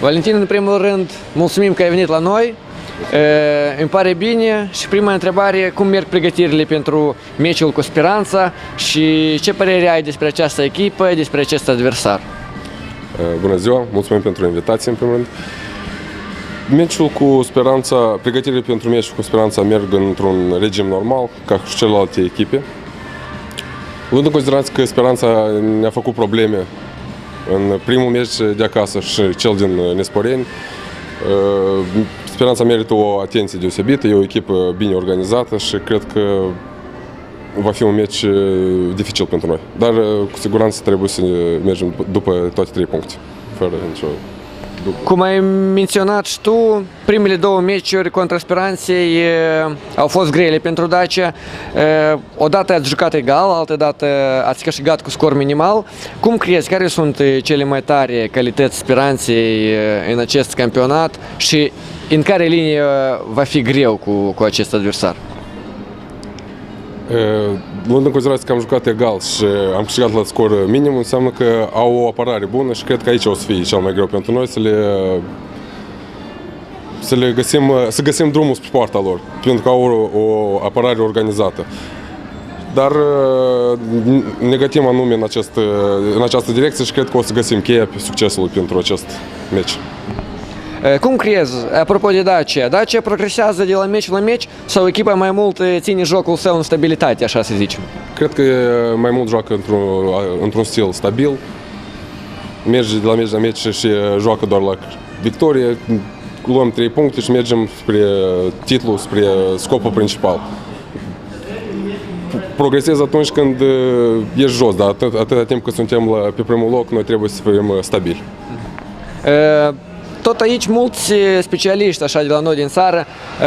Valentin, în primul rând, mulțumim că ai venit la noi. E, Îmi pare bine și prima întrebare, cum merg pregătirile pentru meciul cu Speranța și ce părere ai despre această echipă, despre acest adversar? Bună ziua, mulțumim pentru invitație în primul rând. Meciul cu Speranța, pregătirile pentru meciul cu Speranța merg într-un regim normal, ca și celelalte echipe. Luând în considerație că Speranța ne-a făcut probleme în primul meci de acasă și cel din Nesporeni, Speranța merită o atenție deosebită, e o echipă bine organizată și cred că va fi un meci dificil pentru noi. Dar cu siguranță trebuie să mergem după toate trei puncte, fără nicio Cum ai menționat și tu, primele două meciuri contra Speranței e, au fost grele pentru Dacia. E, Odată ați jucat egal, altă dată ați câștigat cu scor minimal. Cum crezi, care sunt e, cele mai tare calități Speranței e, în acest campionat și în care linie va fi greu cu, cu acest adversar? Luând în considerație că am jucat egal și am câștigat la scor minim, înseamnă că au o apărare bună și cred că aici o să fie cel mai greu pentru noi să le să le găsim, să găsim drumul spre poarta lor, pentru că au o, o apărare organizată. Dar negativ anume în, acest, în această direcție și cred că o să găsim cheia pe succesul pentru acest meci. E, Cum crezi, apropo de Dacia, Dacia progresează de la meci la meci sau echipa mai mult e, ține jocul său în stabilitate, așa să zicem? Cred că mai mult joacă într-un, într-un stil stabil, merge de la meci la meci și joacă doar la victorie, luăm trei puncte și mergem spre titlu, spre scopul principal. Progresezi atunci când uh, ești jos, dar atât, atâta timp cât suntem la, pe primul loc, noi trebuie să fim uh, stabili. E, Tot aici mulți specialiști așa de la noi din țară, e,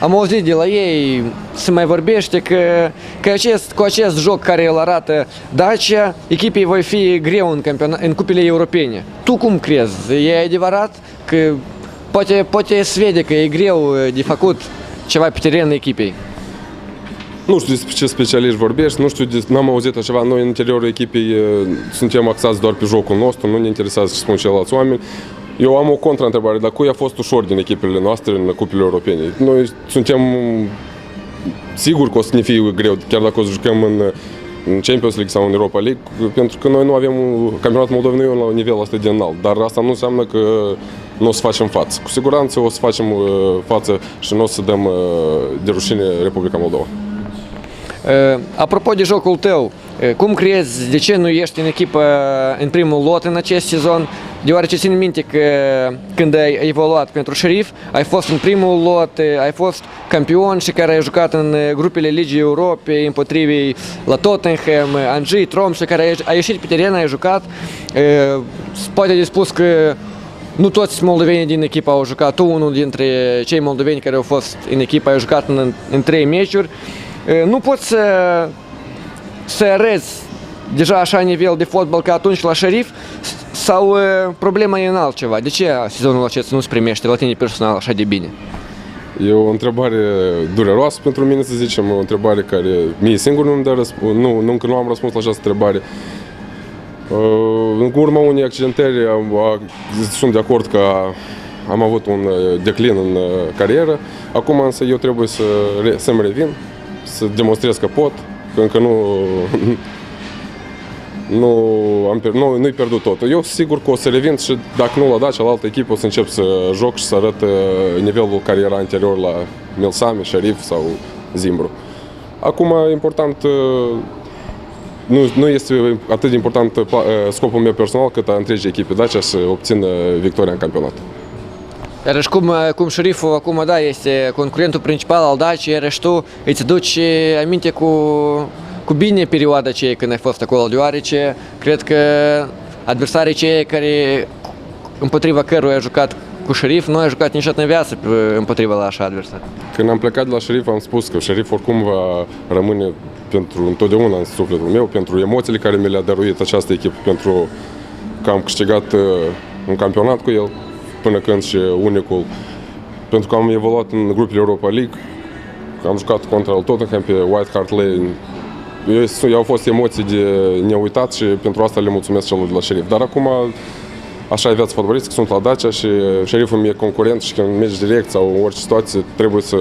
am auzit de la ei, se mai vorbește că, că acest, cu acest joc care îl arată Dacia, echipei voi fi greu în, în cupele europene. Tu cum crezi? E adevărat că poate, poate se vede că e greu de făcut ceva pe terenul echipei? Nu știu despre ce specialiști vorbești, nu știu, n-am auzit așa ceva. Noi în interiorul echipei e, suntem axați doar pe jocul nostru, nu ne interesează ce spun ceilalți oameni. Eu am o contra-întrebare, dar cui a fost ușor din echipele noastre în cupele europene? Noi suntem sigur că o să ne fie greu, chiar dacă o să jucăm în, în Champions League sau în Europa League, pentru că noi nu avem, campionatul Moldovei nu e la un nivel asta de înalt, dar asta nu înseamnă că nu o să facem față. Cu siguranță o să facem uh, față și nu o să dăm uh, de rușine Republica Moldova. E, Apropo de jocul tău, e, cum crezi, de ce nu ești în echipă în primul lot în acest sezon? Deoarece țin minte că când ai evoluat pentru șerif, ai fost în primul lot, e, ai fost campion și care ai jucat în e, grupele Ligii Europei împotrivii la Tottenham, Anji, Tromsø, care ai- ai ieșit pe teren, ai jucat. E, Poate de spus că nu toți moldovenii din echipa au jucat, tu unul dintre cei moldoveni care au fost în echipă, ai jucat în, în trei meciuri. E, Nu poți să, să arăți deja așa nivel de fotbal ca atunci la șerif sau e, problema e în altceva? De ce sezonul acesta nu se primește la tine personal așa de bine? E o întrebare dureroasă pentru mine, să zicem, o întrebare care mie singur nu-mi dă răspuns, nu, nu, încă nu am răspuns la această întrebare. Uh, În urma unei accidentări am, a, sunt de acord că am avut un uh, declin în uh, carieră. Acum însă eu trebuie să, re- să-mi revin, să demonstrez că pot, că încă nu, nu am, pier- nu, nu-i pierdut totul. Eu sigur că o să revin și dacă nu la Dacia, la altă echipă o să încep să joc și să arăt uh, nivelul care era anterior la Milsame, Sharif sau Zimbru. Acum, important, uh, nu, nu este atât de important uh, pla- uh, scopul meu personal cât a întregii echipe Dacia să obțină victoria în campionat. Iar și cum, cum șeriful acum, da, este concurentul principal al Dacia, iar și tu îți duci aminte cu, cu bine perioada aceea când ai fost acolo, deoarece cred că adversarii cei care împotriva căruia ai jucat cu șerif, nu ai jucat niciodată în viață pe- împotriva la așa adversar. Când am plecat de la Șerif am spus că Șerif oricum va rămâne pentru întotdeauna în sufletul meu, pentru emoțiile care mi le-a dăruit această echipă, pentru că am câștigat uh, un campionat cu el până când și unicul, pentru că am evoluat în grupele Europa League, că am jucat contra al Tottenham pe White Hart Lane. Eu, au fost emoții de neuitat și pentru asta le mulțumesc celor de la Șerif. Dar acum Așa e viața fotbalistică, sunt la Dacia și șeriful mi e concurent și când mergi direct sau în orice situație trebuie să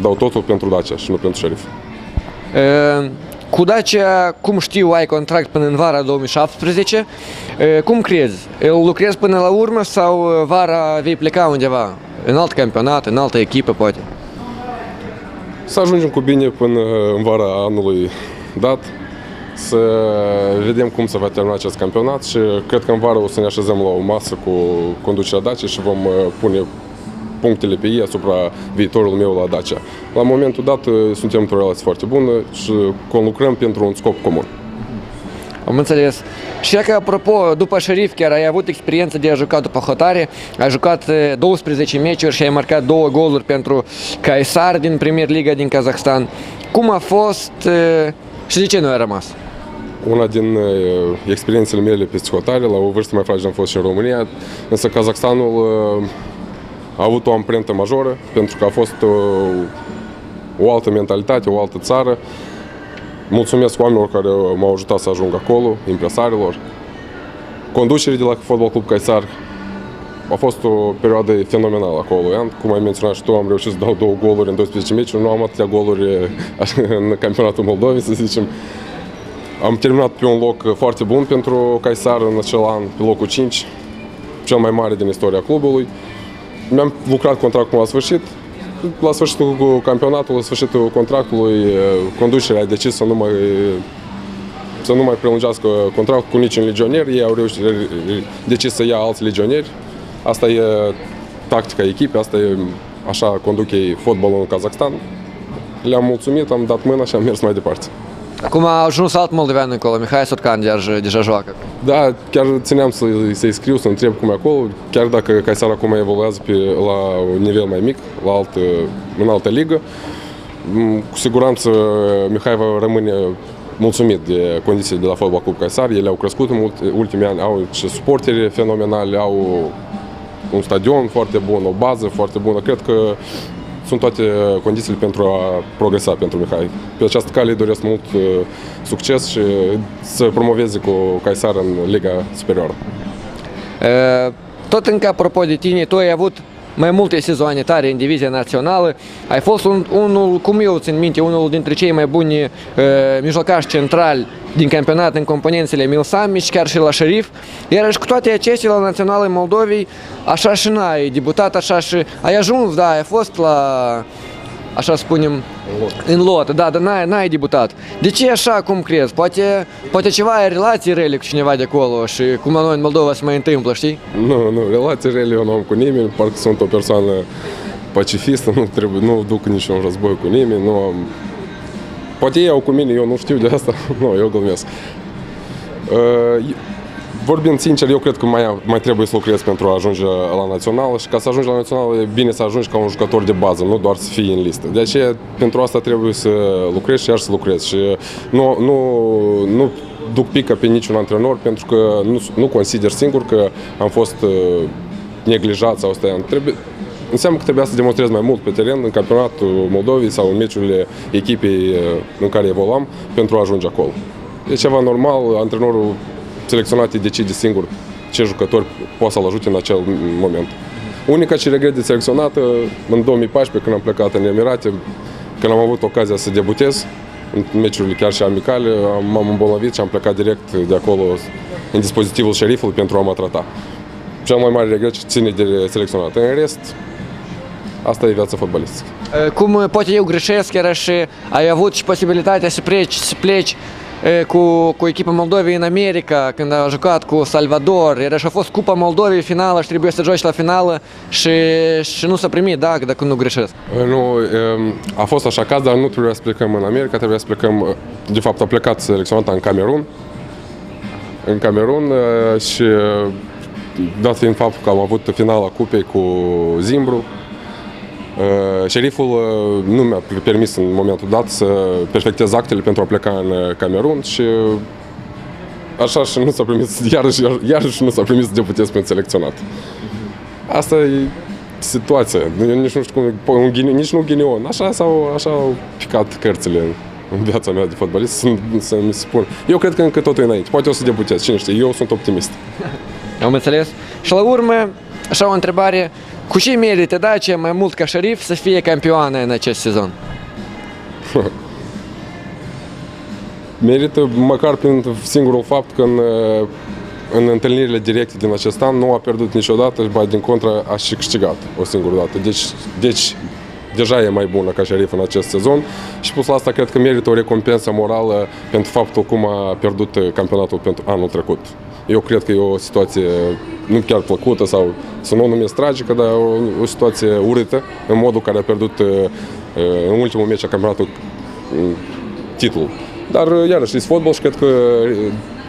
dau totul pentru Dacia și nu pentru șerif. Uh, Cu Dacia, cum știu, ai contract până în vara 2017. Uh, Cum crezi? Îl lucrezi până la urmă sau uh, vara vei pleca undeva? În alt campionat, în altă echipă, poate? Să ajungem cu bine până în vara anului dat, să vedem cum se va termina acest campionat și cred că în vară o să ne așezăm la o masă cu conducerea Dacia și vom uh, pune punctele pe ei asupra viitorul meu la Dacia. La momentul dat uh, suntem într-o relație foarte bună și conlucrăm pentru un scop comun. Am înțeles. Și că, apropo, după șerif chiar ai avut experiență de a juca după hotare, ai jucat eh, 12 meciuri și ai marcat două goluri pentru Caisar din Premier Liga din Kazakhstan. Cum a fost eh, și de ce nu ai rămas? Una din uh, experiențele mele pe hotare, la o vârstă mai fragedă am fost și în România, însă Kazakhstanul uh, a avut o amprentă majoră pentru că a fost uh, o altă mentalitate, o altă țară. Mulțumesc oamenilor care m-au ajutat să ajung acolo, impresarilor. Conducerii de la Fotbal Club Caisar a fost o perioadă fenomenală acolo. Ian. Cum ai menționat și tu, am reușit să dau două goluri în 12 meciuri. Nu am atâtea goluri uh, în campionatul Moldovei, să zicem. Am terminat pe un loc foarte bun pentru Caisar în acel an, pe locul 5, cel mai mare din istoria clubului. Mi-am lucrat contractul la sfârșit. La sfârșitul campionatului, la sfârșitul contractului, conducerea a decis să nu mai să nu mai prelungească contractul cu niciun legionier. Ei au reușit, decis să ia alți legionieri. Asta e tactica echipei, asta e așa conduc ei fotbalul în Kazakhstan. Le-am mulțumit, am dat mâna și am mers mai departe. Acum a ajuns alt moldovean acolo, Mihai Sotcan deja, deja joacă. Da, chiar țineam să, să-i scriu, să întreb cum e acolo, chiar dacă Caisar acum evoluează pe, la un nivel mai mic, la altă, în altă ligă. M, Cu siguranță Mihai va rămâne mulțumit de condițiile de la Fotbal Club Caisar. Ele au crescut în ulti- ultimii ani, au și suporteri fenomenale, au un stadion foarte bun, o bază foarte bună. Cred că sunt toate condițiile pentru a progresa pentru Mihai. Pe această cale îi doresc mult uh, succes și să promoveze cu Caisar în Liga Superioară. Uh, Tot încă apropo de tine, tu ai avut mai multe sezoane tare în divizia națională. Ai fost un, unul, cum eu țin minte, unul dintre cei mai buni uh, mijlocași centrali din campionat în componențele Milsamici, chiar și la Șerif. Iar și cu toate acestea la Naționale Moldovei, așa și n-ai debutat, așa și ai ajuns, da, ai fost la, așa spunem, în lot, da, dar n-ai, n-ai debutat. De ce așa, cum crezi? Poate, poate ceva ai relații rele cu cineva de acolo și cum la noi în Moldova se mai întâmplă, știi? Nu, nu, relații rele eu nu am cu nimeni, parcă sunt o persoană pacifistă, nu, trebuie, nu duc niciun război cu nimeni, nu am... Poate ei au cu mine, eu nu știu de asta, nu, eu glumesc. Uh, Vorbind sincer, eu cred că mai, mai trebuie să lucrez pentru a ajunge la național și ca să ajungi la național e bine să ajungi ca un jucător de bază, nu doar să fii în listă. De aceea, pentru asta trebuie să lucrezi și iar să lucrezi. Și nu, nu, nu duc pică pe niciun antrenor pentru că nu, nu consider singur că am fost uh, neglijat sau asta. Trebuie, înseamnă că trebuia să demonstrez mai mult pe teren în campionatul Moldovei sau în meciurile echipei uh, în care evoluam pentru a ajunge acolo. E ceva normal, antrenorul selecționat îi decide singur ce jucători poate să-l ajute în acel moment. Unica ce regret de selecționată, în 2014, când am plecat în Emirate, când am avut ocazia să debutez, în meciurile chiar și amicale, am- m-am îmbolnăvit și am plecat direct de acolo în dispozitivul șerifului pentru a mă trata. Cel mai mare regret ce ține de selecționat. În rest, asta e viața fotbalistică. Uh, Cum uh, poate eu greșesc, chiar și ai avut și posibilitatea să pleci, să pleci uh, cu, cu echipa Moldovei în America, când a jucat cu Salvador, iar și a fost Cupa Moldovei finală și trebuie să joci la finală și, și nu s-a primit, da, dacă nu greșesc. Nu, um, a fost așa caz, dar nu trebuia să plecăm în America, trebuia să plecăm, uh, de fapt a plecat selecționata în Camerun, în Camerun uh, și uh, dat fiind faptul că am avut finala cupei cu Zimbru, uh, șeriful uh, nu mi-a permis în momentul dat să perfectez actele pentru a pleca în uh, Camerun și uh, așa și nu s-a primit, iarăși, iarăși nu s-a primit să debutez pe un selecționat. Asta e situația. Eu nici nu știu cum, un ghini, nici nu ghinion. Așa, sau, așa au picat cărțile în viața mea de fotbalist să, să mi spun. Eu cred că încă totul e înainte. Poate o să debutez, cine știe, eu sunt optimist. Am înțeles. Și la urmă, așa o întrebare, cu ce merită Dacia mai mult ca Șerif să fie campioană în acest sezon? Merită măcar prin singurul fapt că în, în întâlnirile directe din acest an nu a pierdut niciodată și mai din contră a și câștigat o singură dată. Deci, deci deja e mai bună ca șerif în acest sezon și plus la asta cred că merită o recompensă morală pentru faptul cum a pierdut campionatul pentru anul trecut. Eu cred că e o situație nu chiar plăcută sau să nu o numesc tragică, dar o, o situație urâtă în modul care a pierdut uh, în ultimul meci a campionatului uh, titlul. Dar iarăși, știți fotbal și cred că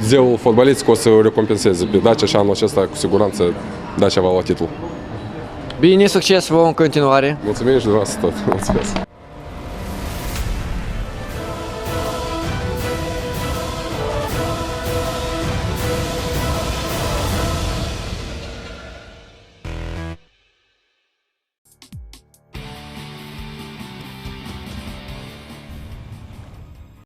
zeul fotbalist o să o recompenseze pe Dacia și anul acesta cu siguranță Dacia va lua titlul. Bine, succes vouă în continuare! Mulțumim și dumneavoastră tot. Mulțumesc.